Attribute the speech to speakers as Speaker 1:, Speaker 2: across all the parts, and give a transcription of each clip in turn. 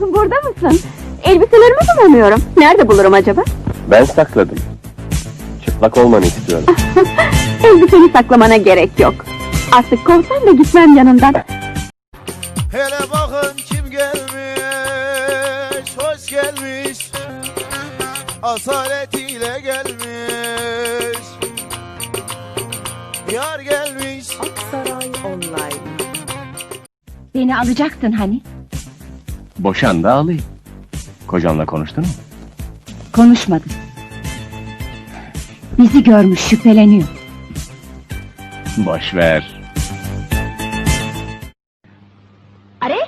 Speaker 1: burada mısın? Elbiselerimi bulamıyorum. Nerede bulurum acaba?
Speaker 2: Ben sakladım. Çıplak olmanı istiyorum.
Speaker 1: Elbiseni saklamana gerek yok. Artık kovsan da gitmem yanından.
Speaker 3: Hele bakın kim gelmiş, hoş gelmiş Asaletiyle gelmiş Yar gelmiş
Speaker 4: Aksaray Online.
Speaker 1: Beni alacaktın hani.
Speaker 2: Boşan da alayım. Kocanla konuştun mu?
Speaker 1: Konuşmadım. Bizi görmüş şüpheleniyor.
Speaker 2: Boş ver.
Speaker 1: अरे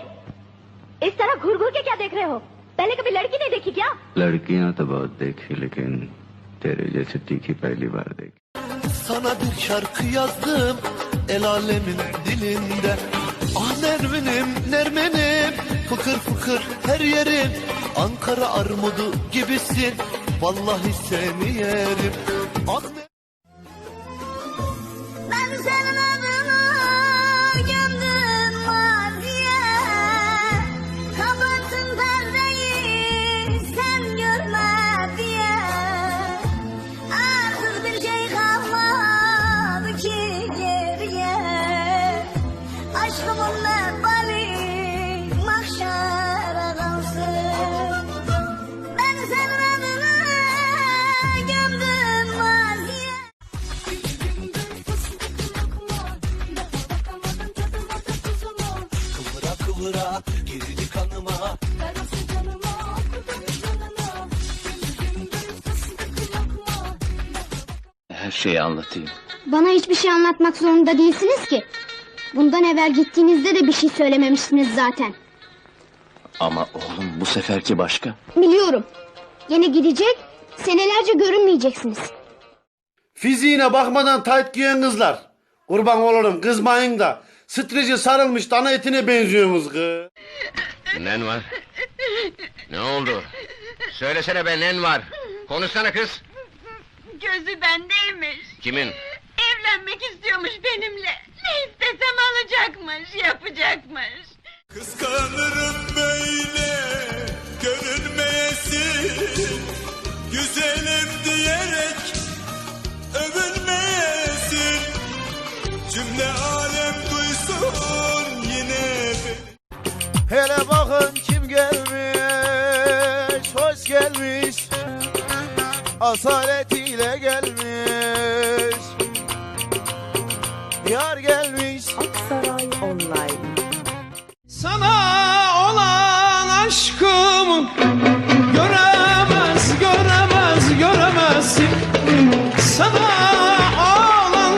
Speaker 1: इस तरह घूर घूर के क्या देख रहे हो पहले कभी लड़की नहीं देखी क्या
Speaker 5: लड़कियां तो बहुत देखी लेकिन तेरे जैसे तीखी पहली बार देखी
Speaker 3: Sana bir şarkı yazdım el alemin dilinde Ah Nermin'im Nermin'im fıkır fıkır her yerim Ankara armudu gibisin. Vallahi seni yerim. Ah
Speaker 2: Her şeyi anlatayım.
Speaker 6: Bana hiçbir şey anlatmak zorunda değilsiniz ki. Bundan evvel gittiğinizde de bir şey söylememiştiniz zaten.
Speaker 2: Ama oğlum bu seferki başka.
Speaker 6: Biliyorum. Yine gidecek, senelerce görünmeyeceksiniz.
Speaker 7: Fiziğine bakmadan tayt giyen kızlar. Kurban olurum kızmayın da. Streci sarılmış dana etine benziyorsunuz kız.
Speaker 8: Nen var? Ne oldu? Söylesene be nen var? Konuşsana kız.
Speaker 9: Gözü bendeymiş.
Speaker 8: Kimin?
Speaker 9: Evlenmek istiyormuş benimle. Ne istesem alacakmış, yapacakmış.
Speaker 3: Kıskanırım böyle görünmeyesin Güzelim diyerek övünmeyesin Cümle alem duysun yine beni Hele bakın kim gelmiş, Asaletiyle gelmiş Yar gelmiş
Speaker 4: Aksaray Online.
Speaker 3: sana olan aşkım göremez, göremez, göremezsin. Sana olan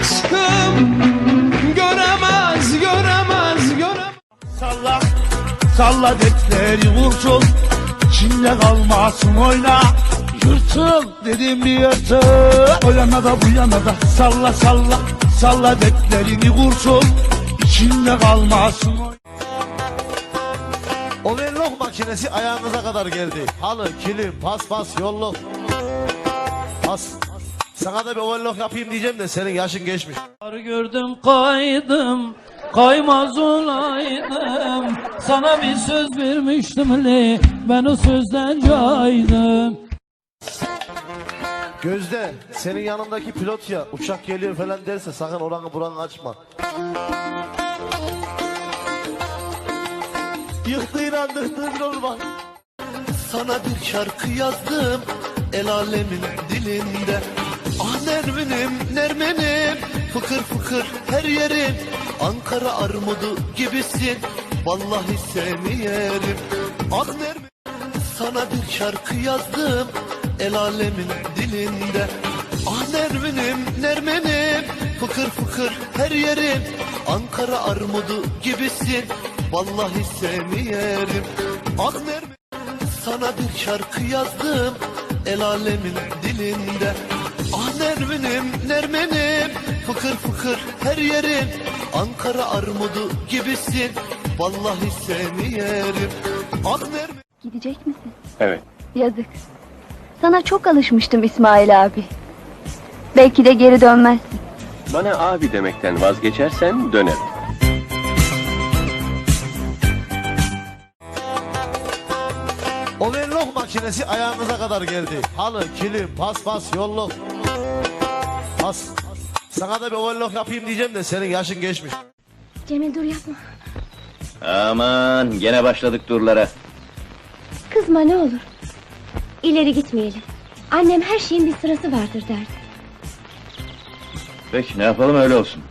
Speaker 3: aşkım göremez, göremez, göremez. Salla, salla dekleri vursun. İçinde kalmasın oyna. Yırtıl dedim bir yırtıl. O yana da bu yana da salla salla. Salla deklerini vursun. İçinde kalmasın oyna. Overlock makinesi ayağınıza kadar geldi. Halı, kilim, paspas, yolluk. Pas. Sana da bir overlock yapayım diyeceğim de senin yaşın geçmiş.
Speaker 10: Gördüm kaydım Kaymaz olaydım Sana bir söz vermiştim le Ben o sözden caydım
Speaker 3: Gözde, senin yanındaki pilot ya uçak geliyor falan derse sakın oranı buranı açma. Yıktı inandırdın ol bak. Sana bir şarkı yazdım el alemin dilinde. Ah Nermin'im, Nermin'im fıkır fıkır her yerim. Ankara armudu gibisin vallahi seni yerim. Ah Nermin. Sana bir şarkı yazdım el alemin dilinde Ah Nermin'im Nermin'im fıkır fıkır her yerim. Ankara armudu gibisin vallahi seni yerim Ah Nermin sana bir şarkı yazdım el alemin dilinde. Ah Nermin'im Nermin'im fıkır fıkır her yerim. Ankara armudu gibisin vallahi seni yerim Ah Nermin.
Speaker 1: Gidecek misin?
Speaker 2: Evet.
Speaker 1: Yazık. Sana çok alışmıştım İsmail abi. Belki de geri dönmezsin.
Speaker 2: Bana abi demekten vazgeçersen dönerim.
Speaker 11: Overlock makinesi ayağınıza kadar geldi. Halı, kilim, paspas, yolluk. Pas. Sana da bir overlock yapayım diyeceğim de senin yaşın geçmiş.
Speaker 12: Cemil dur yapma.
Speaker 2: Aman gene başladık durlara.
Speaker 12: Kızma ne olur. İleri gitmeyelim. Annem her şeyin bir sırası vardır derdi.
Speaker 2: Peki ne yapalım öyle olsun.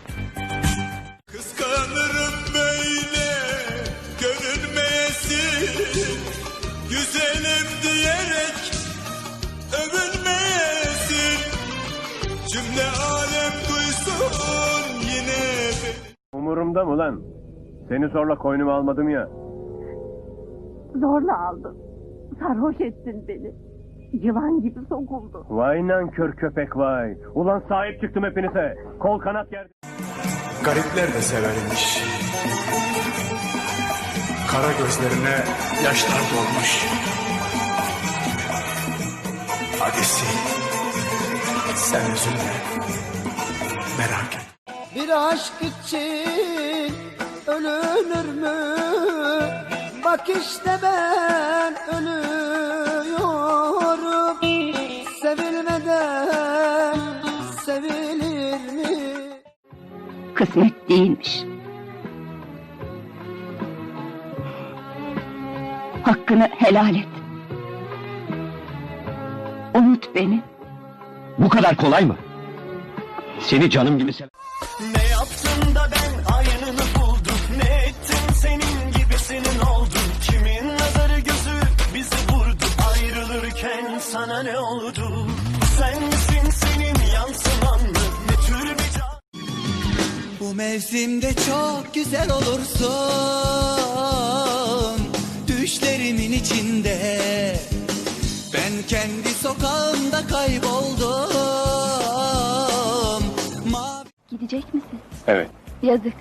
Speaker 13: Kıskanırım böyle görünmeyesin Güzelim diyerek övünmeyesin Cümle alem duysun yine
Speaker 2: Umurumda mı lan? Seni zorla koynuma almadım ya.
Speaker 4: Zorla aldın. Sarhoş ettin beni. Yılan gibi sokuldu.
Speaker 2: Vay nankör köpek vay. Ulan sahip çıktım hepinize. Kol kanat gerdim.
Speaker 13: Garipler de severmiş Kara gözlerine yaşlar dolmuş Hadi sil Sen üzülme Merak et
Speaker 4: Bir aşk için ölünür mü? Bak işte ben ölüyorum. Sevilmeden sevilir mi?
Speaker 1: Kısmet değilmiş. Hakkını helal et. Unut beni.
Speaker 2: Bu kadar kolay mı? Seni canım gibi sev...
Speaker 4: Bu mevsimde çok güzel olursun Düşlerimin içinde Ben kendi sokağımda kayboldum Mavi
Speaker 1: Gidecek misin?
Speaker 2: Evet.
Speaker 1: Yazık.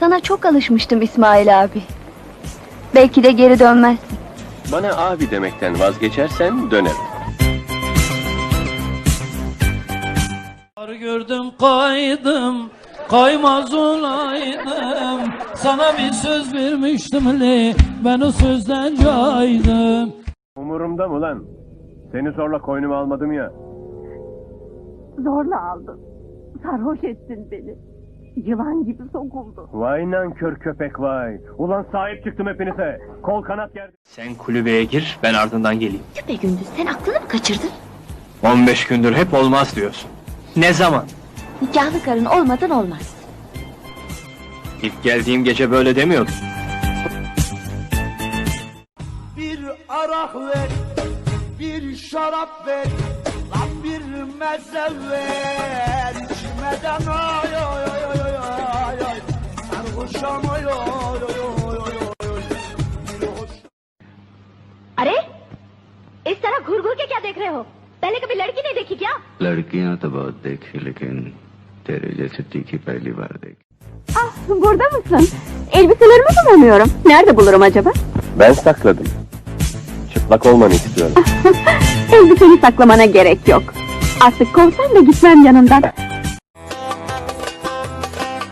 Speaker 1: Sana çok alışmıştım İsmail abi. Belki de geri dönmezsin.
Speaker 2: Bana abi demekten vazgeçersen dönerim.
Speaker 10: Yar gördüm kaydım Kaymaz olaydım Sana bir söz vermiştim le Ben o sözden caydım
Speaker 2: Umurumda mı lan? Seni zorla koynuma almadım ya.
Speaker 4: Zorla aldın. Sarhoş ettin beni. Yılan gibi sokuldu.
Speaker 2: Vay nankör köpek vay. Ulan sahip çıktım hepinize. Kol kanat gerdim. Sen kulübeye gir ben ardından geleyim.
Speaker 12: Küpe gündüz sen aklını mı kaçırdın?
Speaker 2: 15 gündür hep olmaz diyorsun. Ne zaman?
Speaker 1: Nikahlı karın olmadan olmaz.
Speaker 2: İlk geldiğim gece böyle demiyordun.
Speaker 13: Bir arak ver Bir şarap ver Lan bir meze ver İçmeden ay ay ay ay ay ay ay Sarhoşam ay ay ay ay ay ay Bir hoş
Speaker 12: अरे इस तरह घूर घूर के क्या देख रहे हो पहले कभी लड़की नहीं देखी क्या
Speaker 14: लड़कियां तो बहुत देखी लेकिन derecesi dikip verdik.
Speaker 1: Ah burada mısın? Elbiselerimi bulamıyorum. Nerede bulurum acaba?
Speaker 2: Ben sakladım. Çıplak olmanı istiyorum.
Speaker 1: Elbiseni saklamana gerek yok. Artık kovsan da gitmem yanından.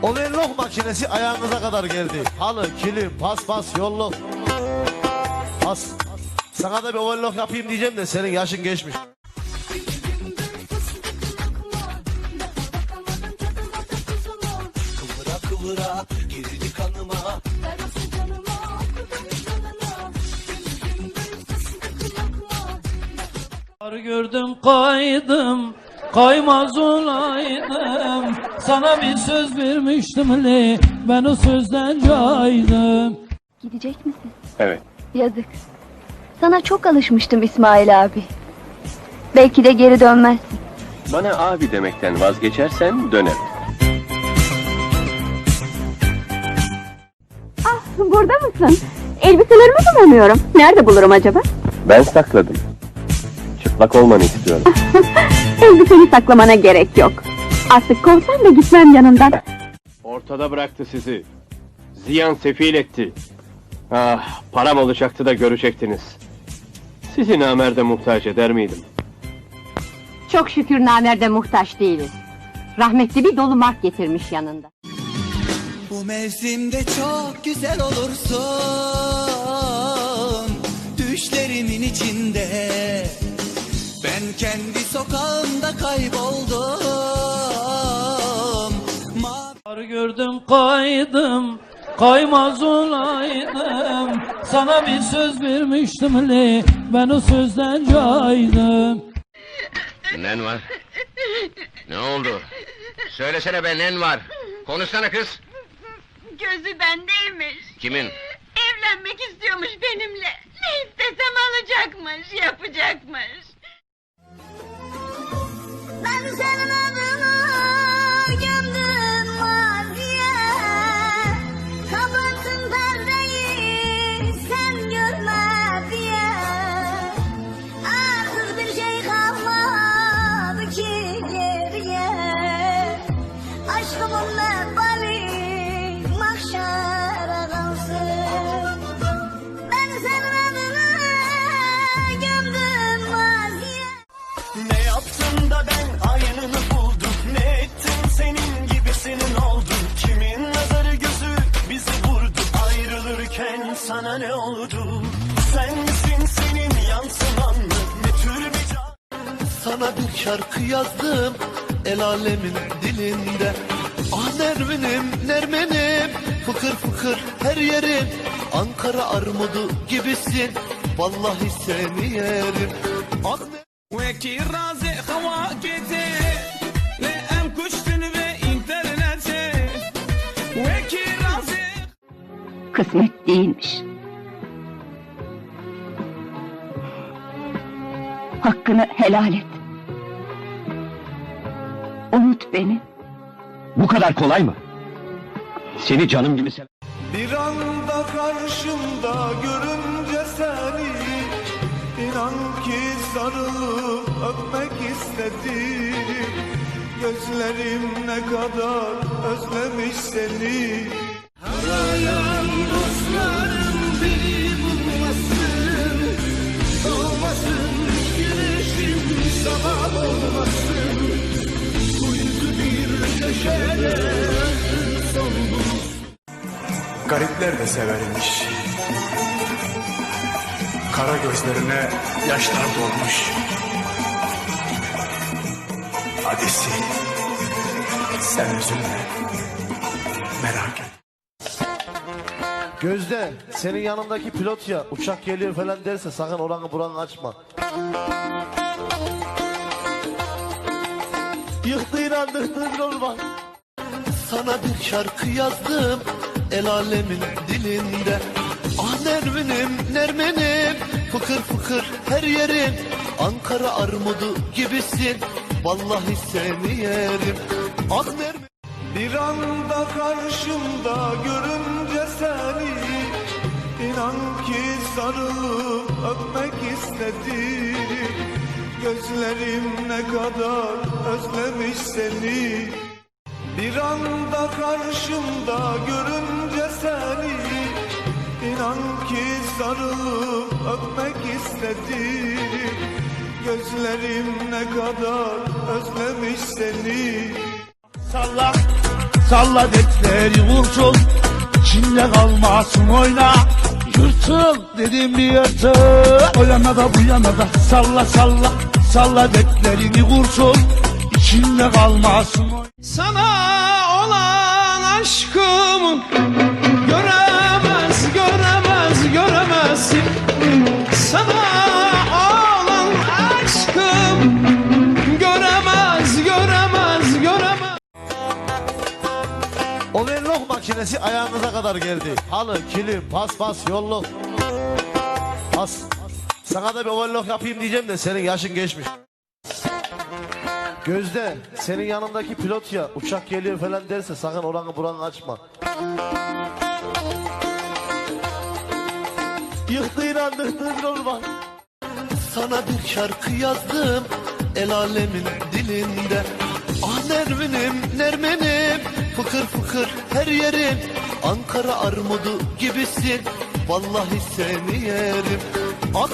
Speaker 11: Olayın lok makinesi ayağınıza kadar geldi. Halı, kilim, paspas, yolluk. Pas. Sana da bir overlock yapayım diyeceğim de senin yaşın geçmiş.
Speaker 13: Kıvıra girdi kanıma
Speaker 10: Yar gördüm kaydım Kaymaz olaydım Sana bir söz vermiştim le Ben o sözden caydım
Speaker 1: Gidecek misin?
Speaker 2: Evet.
Speaker 1: Yazık. Sana çok alışmıştım İsmail abi. Belki de geri dönmezsin.
Speaker 2: Bana abi demekten vazgeçersen dönerim.
Speaker 1: Mısın? Elbiselerimi bulamıyorum. Nerede bulurum acaba?
Speaker 2: Ben sakladım. Çıplak olmanı istiyorum.
Speaker 1: Elbiseni saklamana gerek yok. Artık kovsan da gitmem yanından.
Speaker 2: Ortada bıraktı sizi. Ziyan sefil etti. Ah, param olacaktı da görecektiniz. Sizi namerde muhtaç eder miydim?
Speaker 1: Çok şükür namerde muhtaç değiliz. Rahmetli bir dolu mark getirmiş yanında.
Speaker 4: Bu mevsimde çok güzel olursun Düşlerim
Speaker 15: kendi sokağımda kayboldum
Speaker 10: Yar gördüm kaydım Kaymaz olaydım Sana bir söz vermiştim li Ben o sözden caydım
Speaker 8: Nen var? Ne oldu? Söylesene be nen var? Konuşsana kız.
Speaker 9: Gözü bendeymiş.
Speaker 8: Kimin?
Speaker 9: Evlenmek istiyormuş benimle. Ne istesem alacakmış, yapacakmış.
Speaker 6: Ben senin
Speaker 15: Ayrılırken sana ne oldu Sen misin senin yansın anlı Ne tür bir can
Speaker 3: Sana bir şarkı yazdım el alemin dilinde Ah Nermin'im Nermin'im fıkır fıkır her yerin Ankara armudu gibisin vallahi seni yerim Ah Ner-
Speaker 15: وكي رازق خواكتي لأم كشتن بإنترنتي وكي رازق
Speaker 1: Kısmet değilmiş. Hakkını helal et. Unut beni.
Speaker 2: Bu kadar kolay mı? Seni canım gibi seven...
Speaker 15: Bir anda karşımda görünce seni İnan ki sarılıp öpmek istedim Gözlerim ne kadar özlemiş seni Arayan
Speaker 16: Garipler de severmiş. Kara gözlerine yaşlar dolmuş. Hadi sil. Sen üzülme. Merak et.
Speaker 3: Gözde senin yanındaki pilot ya uçak geliyor falan derse sakın oranı buranı açma. Yıktı inandırdın olma. Sana bir şarkı yazdım el alemin dilinde. Ah Nermin'im Nermin'im fıkır fıkır her yerin Ankara armudu gibisin vallahi seni yerim. Ah Nermin
Speaker 15: Bir anda karşımda görünce seni İnan ki sarılıp öpmek istedim Gözlerim ne kadar özlemiş seni Bir anda karşımda görünce seni İnan ki sarılıp öpmek istedim. Gözlerim ne kadar özlemiş seni.
Speaker 14: Salla, salla dekleri vursun İçinde kalmasın oyna. Yırtıl dedim bir yırtıl O yana da bu yana da. Salla salla Salla deklerini vursun İçinde kalmasın oyna.
Speaker 15: Sana göremez, göremez, göremezsin. Sana olan aşkım göremez, göremez, göremez.
Speaker 3: Overlock makinesi ayağınıza kadar geldi. Halı, kilim, paspas, yolluk. Pas. Sana da bir overlock yapayım diyeceğim de senin yaşın geçmiş. Gözde senin yanındaki pilot ya uçak geliyor falan derse sakın oranı buranı açma. Yıktı inandırdın olma. Sana bir şarkı yazdım el alemin dilinde. Ah Nermin'im Nermin'im fıkır fıkır her yerin Ankara armudu gibisin vallahi seni yerim. Ah